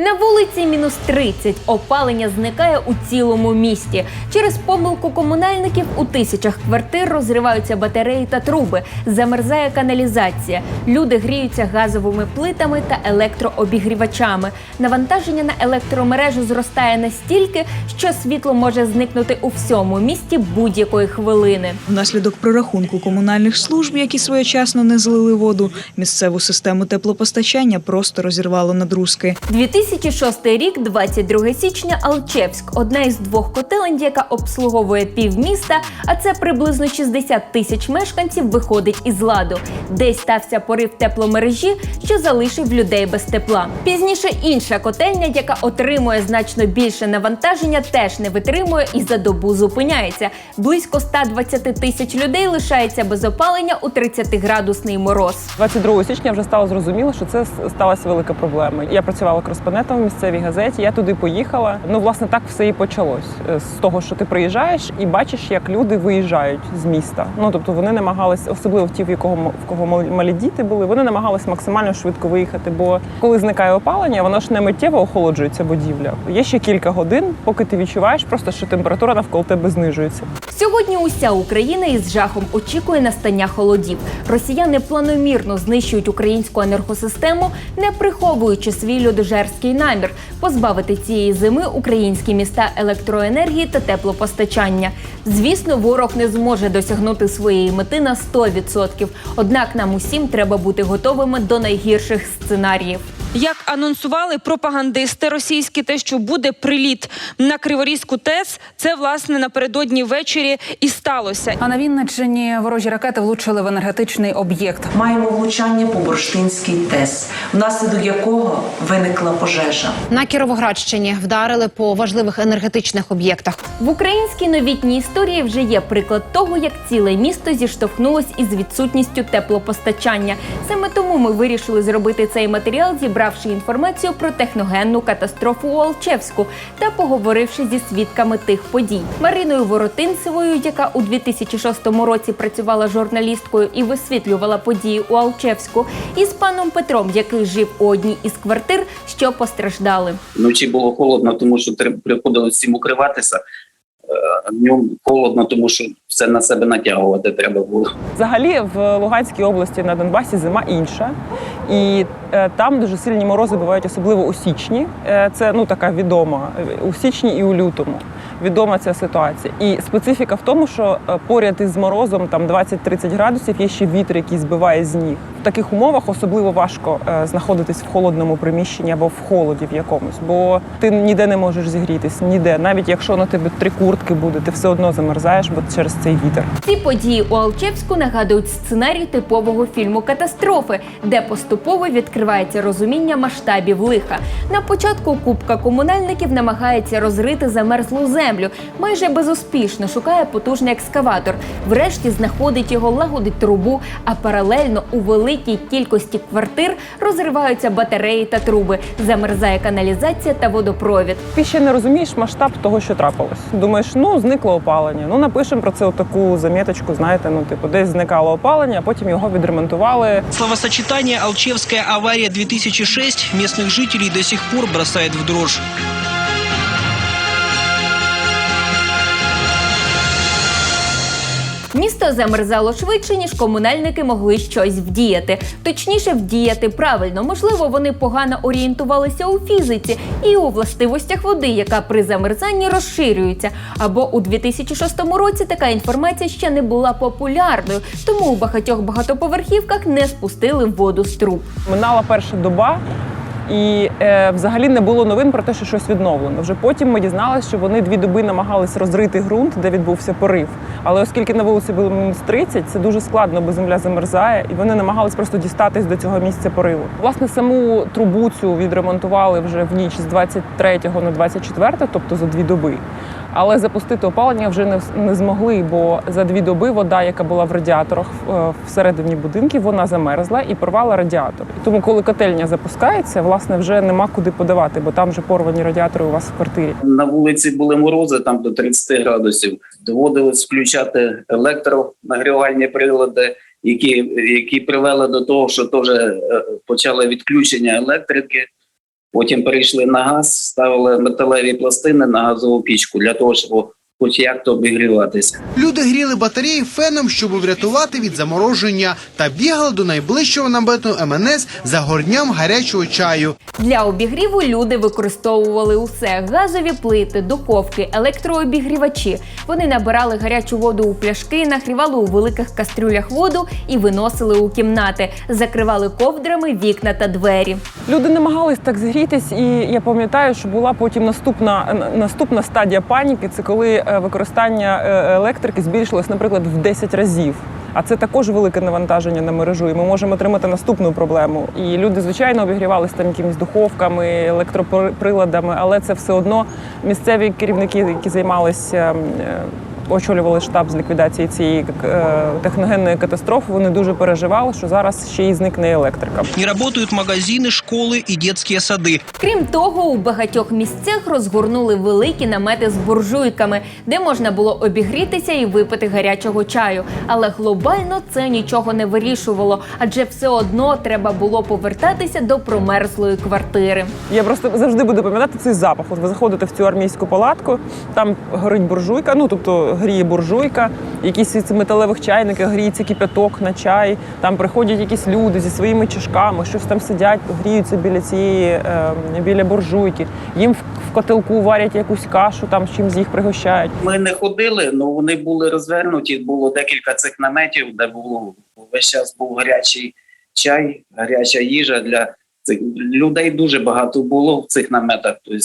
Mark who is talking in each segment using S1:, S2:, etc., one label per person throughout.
S1: На вулиці мінус 30 опалення зникає у цілому місті. Через помилку комунальників у тисячах квартир розриваються батареї та труби, замерзає каналізація. Люди гріються газовими плитами та електрообігрівачами. Навантаження на електромережу зростає настільки, що світло може зникнути у всьому місті будь-якої хвилини.
S2: Внаслідок прорахунку комунальних служб, які своєчасно не злили воду, місцеву систему теплопостачання просто розірвало на друзки.
S1: 2006 рік, 22 січня, Алчевськ одна із двох котелень, яка обслуговує півміста, а це приблизно 60 тисяч мешканців, виходить із ладу. Десь стався порив тепломережі, що залишив людей без тепла. Пізніше інша котельня, яка отримує значно більше навантаження, теж не витримує і за добу зупиняється. Близько 120 тисяч людей лишається без опалення у 30-градусний мороз.
S3: 22 січня вже стало зрозуміло, що це сталася велика проблема. Я працювала кореспондентом в місцевій газеті. Я туди поїхала. Ну, власне, так все і почалось Е, з того, що ти приїжджаєш і бачиш, як люди виїжджають з міста. Ну тобто вони намагались, особливо ті, в якого в кого мал- малі діти були, вони намагались максимально швидко виїхати. Бо коли зникає опалення, воно ж не миттєво охолоджується будівля. Є ще кілька годин, поки ти відчуваєш просто, що температура навколо тебе знижується.
S1: Сьогодні уся Україна із жахом очікує настання холодів. Росіяни планомірно знищують українську енергосистему, не приховуючи свій людожерський намір позбавити цієї зими українські міста електроенергії та теплопостачання. Звісно, ворог не зможе досягнути своєї мети на 100%. Однак нам усім треба бути готовими до найгірших сценаріїв.
S4: Як анонсували пропагандисти російські, те, що буде приліт на Криворізьку ТЕС, це власне напередодні ввечері і сталося.
S5: А на Вінниччині ворожі ракети влучили в енергетичний об'єкт.
S6: Маємо влучання по Бурштинській ТЕС, внаслідок якого виникла пожежа.
S7: На Кіровоградщині вдарили по важливих енергетичних об'єктах.
S1: В українській новітній історії вже є приклад того, як ціле місто зіштовхнулось із відсутністю теплопостачання. Саме тому ми вирішили зробити цей матеріал, зібравши інформацію про техногенну катастрофу у Алчевську та поговоривши зі свідками тих подій. Мариною Воротинцевою, яка у 2006 році працювала журналісткою і висвітлювала події у Алчевську, і з паном Петром, який жив у одній із квартир, що постраждали.
S8: Вночі було холодно, тому що приходилось всім укриватися. Е, Днем холодно, тому що все на себе натягувати треба було.
S3: Взагалі в Луганській області на Донбасі зима інша, і е, там дуже сильні морози бувають, особливо у січні. Е, це ну така відома е, у січні і у лютому. Відома ця ситуація. І специфіка в тому, що е, поряд із морозом там 20-30 градусів є ще вітер, який збиває з ніг. В таких умовах особливо важко е, знаходитись в холодному приміщенні або в холоді в якомусь, бо ти ніде не можеш зігрітись, ніде. Навіть якщо на тебе три куртки буде, ти все одно замерзаєш, бо через цей вітер.
S1: Ці події у Алчевську нагадують сценарій типового фільму катастрофи, де поступово відкривається розуміння масштабів лиха. На початку купка комунальників намагається розрити замерзлу землю. Майже безуспішно шукає потужний екскаватор. Врешті знаходить його, лагодить трубу, а паралельно у великій кількості квартир розриваються батареї та труби, замерзає каналізація та водопровід.
S3: Ти ще не розумієш масштаб того, що трапилось. Думаєш, ну зникло опалення. Ну напишемо про це таку заміточку. Знаєте, ну типу, десь зникало опалення, а потім його відремонтували.
S9: Словосочетание «Алчевская авария 2006» местных жителей до сих пор бросает в дрожь.
S1: Місто замерзало швидше, ніж комунальники могли щось вдіяти. Точніше, вдіяти правильно. Можливо, вони погано орієнтувалися у фізиці і у властивостях води, яка при замерзанні розширюється. Або у 2006 році така інформація ще не була популярною, тому у багатьох багатоповерхівках не спустили воду з труб.
S3: Минала перша доба. І е, взагалі не було новин про те, що щось відновлено. Вже потім ми дізналися, що вони дві доби намагались розрити ґрунт, де відбувся порив. Але оскільки на вулиці було мінус 30, це дуже складно, бо земля замерзає, і вони намагались просто дістатись до цього місця пориву. Власне, саму трубу цю відремонтували вже в ніч з 23 на 24, тобто за дві доби. Але запустити опалення вже не, не змогли, бо за дві доби вода, яка була в радіаторах е, всередині будинків, вона замерзла і порвала радіатор. Тому, коли котельня запускається, власне, вже нема куди подавати, бо там вже порвані радіатори у вас в квартирі.
S8: На вулиці були морози там до 30 градусів. Доводилось включати електронагрівальні прилади, які, які привели до того, що теж е, почали відключення електрики. Потім перейшли на газ, ставили металеві пластини на газову пічку для того, щоб хоч як то обігріватися.
S10: Люди гріли батареї феном, щоб врятувати від замороження, та бігали до найближчого намету МНС за горням гарячого чаю.
S1: Для обігріву люди використовували усе: газові плити, духовки, електрообігрівачі. Вони набирали гарячу воду у пляшки, нагрівали у великих кастрюлях воду і виносили у кімнати, закривали ковдрами вікна та двері.
S3: Люди намагались так згрітись, і я пам'ятаю, що була потім наступна наступна стадія паніки. Це коли е, використання е, електрики збільшилось, наприклад, в 10 разів. А це також велике навантаження на мережу, і ми можемо отримати наступну проблему. І люди, звичайно, обігрівалися там якимись духовками, електроприладами, але це все одно місцеві керівники, які займалися е, Очолювали штаб з ліквідації цієї е, техногенної катастрофи. Вони дуже переживали, що зараз ще й зникне електрика.
S9: Не работают магазины, школы и детские сады.
S1: Крім того, у багатьох місцях розгорнули великі намети з буржуйками, де можна було обігрітися і випити гарячого чаю. Але глобально це нічого не вирішувало, адже все одно треба було повертатися до промерзлої квартири.
S3: Я просто завжди буду пам'ятати цей запах. От ви заходите в цю армійську палатку, там горить буржуйка, ну тобто гріє буржуйка, якісь ці металевих чайниках гріється кипяток на чай. Там приходять якісь люди зі своїми чашками, щось там сидять, гріються біля цієї е, біля буржуйки. Їм в, котелку варять якусь кашу, там з чимсь їх пригощають.
S8: Ми не ходили, але вони були розвернуті. Було декілька цих наметів, де було весь час був гарячий чай, гаряча їжа для цих людей. Дуже багато було в цих наметах. Тобто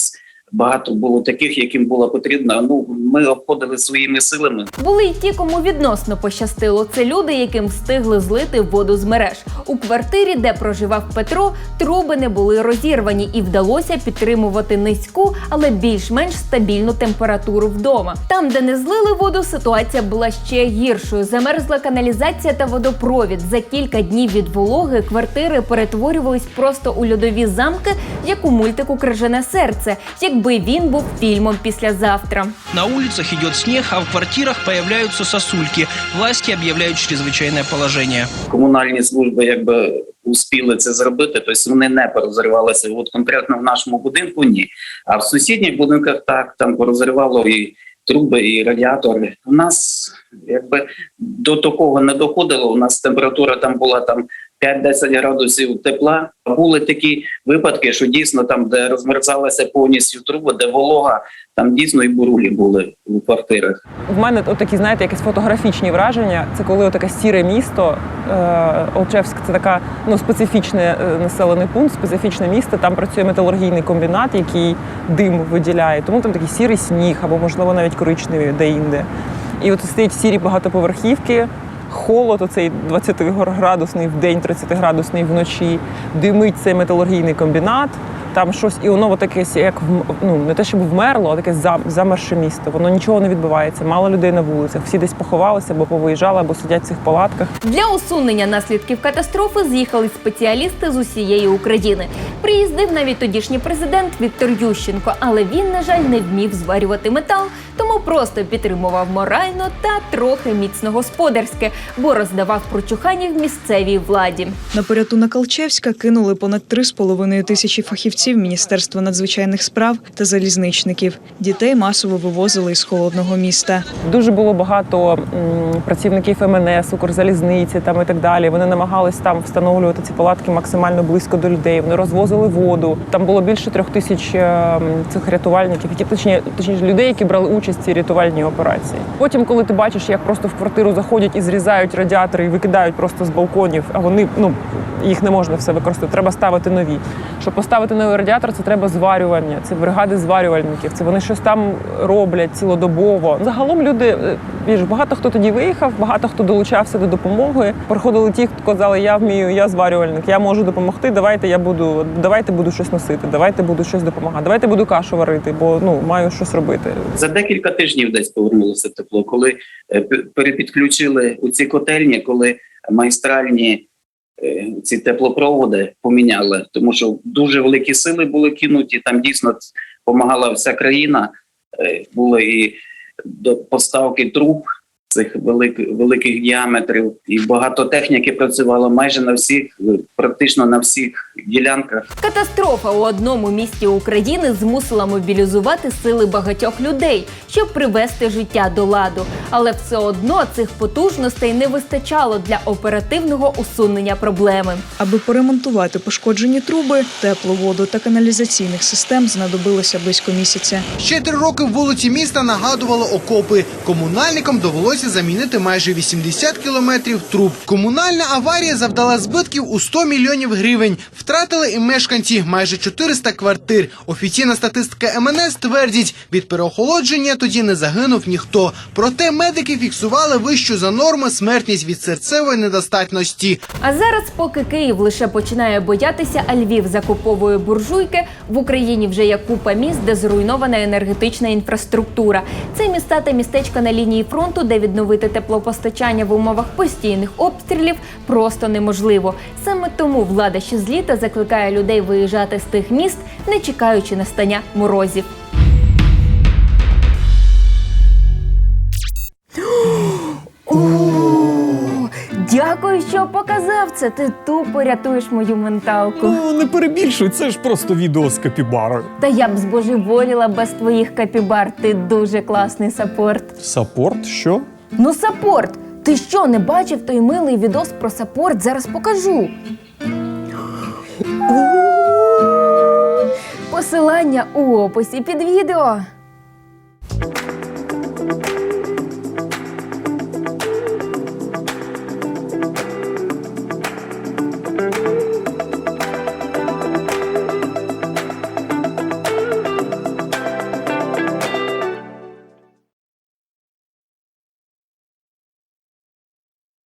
S8: багато було таких, яким було потрібно. Ну ми обходили своїми силами.
S1: Були й ті, кому відносно пощастило. Це люди, яким встигли злити воду з мереж. У квартирі, де проживав Петро, труби не були розірвані і вдалося підтримувати низьку, але більш-менш стабільну температуру вдома. Там, де не злили воду, ситуація була ще гіршою. Замерзла каналізація та водопровід. За кілька днів від вологи квартири перетворювались просто у льодові замки, як у мультику Крижане серце, якби він був фільмом післязавтра.
S9: На улицах идет снег, а в квартирах появляются сосульки. Власти объявляют чрезвычайное положение.
S8: Комунальні служби якби успіли це зробити, тобто вони не порозривалися. От конкретно в нашому будинку ні. А в сусідніх будинках так там порозривало і труби, і радіатори. У нас якби до такого не доходило. У нас температура там була там 5-10 градусів тепла. Були такі випадки, що дійсно там, де розмерзалася повністю труба, де волога, там дійсно і бурулі були у квартирах.
S3: В мене от такі, знаєте, якісь фотографічні враження. Це коли таке сіре місто. Е, Олчевськ це така ну специфічне е, населений пункт, специфічне місто. Там працює металургійний комбінат, який дим виділяє. Тому там такий сірий сніг, або можливо навіть коричневий де-інде. І от стоять сірі багатоповерхівки. Холод, оцей 20-градусний в день, 30-градусний вночі, димить цей металургійний комбінат. Там щось, і воно таке, як в- ну не те, щоб вмерло, а таке замерше місто. Воно нічого не відбувається. Мало людей на вулицях. Всі десь поховалися, або повиїжджали, або сидять в цих палатках.
S1: Для усунення наслідків катастрофи з'їхали спеціалісти з усієї України. Приїздив навіть тодішній президент Віктор Ющенко, але він, на жаль, не вмів зварювати метал, тому просто підтримував морально та трохи міцно господарське, бо роздавав прочухання в місцевій владі.
S2: На порятунок Алчевська кинули понад 3,5 тисячі фахівців Міністерства надзвичайних справ та залізничників. Дітей масово вивозили із холодного міста.
S3: Дуже було багато працівників МНС, Укрзалізниці там і так далі. Вони намагались там встановлювати ці палатки максимально близько до людей. Вони розвозили воду. Там було більше трьох тисяч е, цих рятувальників, які точні, точніше людей, які брали участь в цій рятувальній операції. Потім, коли ти бачиш, як просто в квартиру заходять і зрізають радіатори і викидають просто з балконів, а вони ну їх не можна все використати. Треба ставити нові. Щоб поставити радіатор, це треба зварювання. Це бригади зварювальників. Це вони щось там роблять цілодобово. Загалом люди е, більш багато хто тоді виїхав, багато хто долучався до допомоги. Приходили ті, хто казали, я вмію, я зварювальник, я можу допомогти. Давайте я буду, давайте буду щось носити, давайте буду щось допомагати. Давайте буду кашу варити, бо ну маю щось робити.
S8: За декілька тижнів десь повернулося тепло, коли е, перепідключили у ці котельні, коли майстральні ці теплопроводи поміняли, тому що дуже великі сили були кинуті. Там дійсно допомагала вся країна. Е, Були і поставки труб. Цих великих великих діаметрів, і багато техніки працювало майже на всіх, практично на всіх ділянках.
S1: Катастрофа у одному місті України змусила мобілізувати сили багатьох людей, щоб привести життя до ладу. Але все одно цих потужностей не вистачало для оперативного усунення проблеми.
S2: Аби поремонтувати пошкоджені труби, теплу воду та каналізаційних систем знадобилося близько місяця.
S10: Ще три роки вулиці міста нагадували окопи. Комунальникам довелося замінити майже 80 кілометрів труб. Комунальна аварія завдала збитків у 100 мільйонів гривень. Втратили і мешканці майже 400 квартир. Офіційна статистика МНС твердить, від переохолодження тоді не загинув ніхто. Проте медики фіксували вищу за норми смертність від серцевої недостатності.
S1: А зараз, поки Київ лише починає боятися, а Львів закуповує буржуйки, в Україні вже є купа міст, де зруйнована енергетична інфраструктура. Це міста та містечка на лінії фронту, де відновити теплопостачання в умовах постійних обстрілів просто неможливо. Саме тому влада ще з літа закликає людей виїжджати з тих міст, не чекаючи настання морозів. Дякую, що показав це. Ти тупо рятуєш мою менталку.
S11: Ну, не перебільшуй, це ж просто відео з капібарою.
S1: Та я б збожеволіла без твоїх капібар. Ти дуже класний саппорт.
S11: Саппорт? Що?
S1: Ну, саппорт! Ти що, не бачив той милий відос про саппорт? Зараз покажу. Посилання у описі під відео.